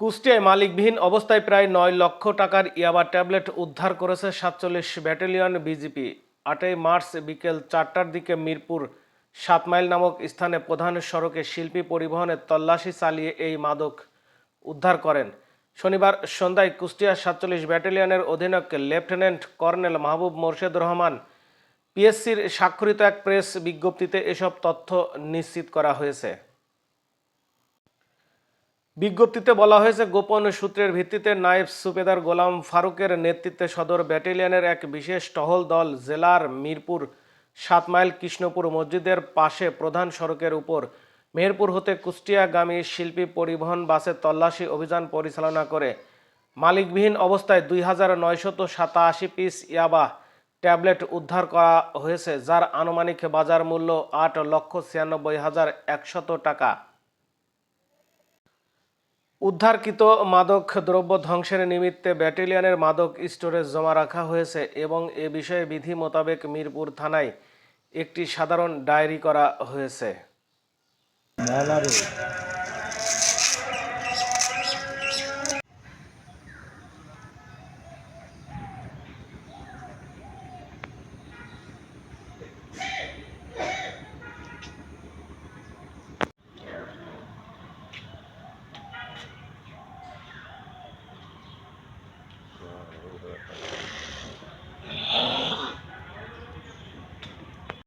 কুষ্টিয়ায় মালিকবিহীন অবস্থায় প্রায় নয় লক্ষ টাকার ইয়াবা ট্যাবলেট উদ্ধার করেছে সাতচল্লিশ ব্যাটালিয়ন বিজিপি। আটই মার্চ বিকেল চারটার দিকে মিরপুর সাত মাইল নামক স্থানে প্রধান সড়কে শিল্পী পরিবহনের তল্লাশি চালিয়ে এই মাদক উদ্ধার করেন। শনিবার সন্ধ্যায় কুষ্টিয়া সাতচল্লিশ ব্যাটালিয়নের অধীনক লেফটেন্যান্ট কর্নেল মাহবুব মোর্শেদ রহমান পিএসসির স্বাক্ষরিত এক প্রেস বিজ্ঞপ্তিতে এসব তথ্য নিশ্চিত করা হয়েছে। বিজ্ঞপ্তিতে বলা হয়েছে, গোপন সূত্রের ভিত্তিতে নায়েব সুবেদার গোলাম ফারুকের নেতৃত্বে সদর ব্যাটালিয়নের এক বিশেষ টহল দল জেলার মিরপুর সাত মাইল কৃষ্ণপুর মসজিদের পাশে প্রধান সড়কের উপর মেহেরপুর হতে কুষ্টিয়াগামী শিল্পী পরিবহন বাসে তল্লাশি অভিযান পরিচালনা করে। মালিকবিহীন অবস্থায় দুই হাজার নয়শত সাতাশি পিস ইয়াবা ট্যাবলেট উদ্ধার করা হয়েছে, যার আনুমানিক বাজার মূল্য আট লক্ষ ছিয়ানব্বই হাজার একশত টাকা। উদ্ধারকৃত মাদক দ্রব্য ধ্বংসের নিমিত্তে ব্যাটেলিয়ানের মাদক স্টোরেজ জমা রাখা হয়েছে এবং এ বিষয়ে বিধি মোতাবেক মিরপুর থানায় একটি সাধারণ ডায়েরি করা হয়েছে। ব্যাপার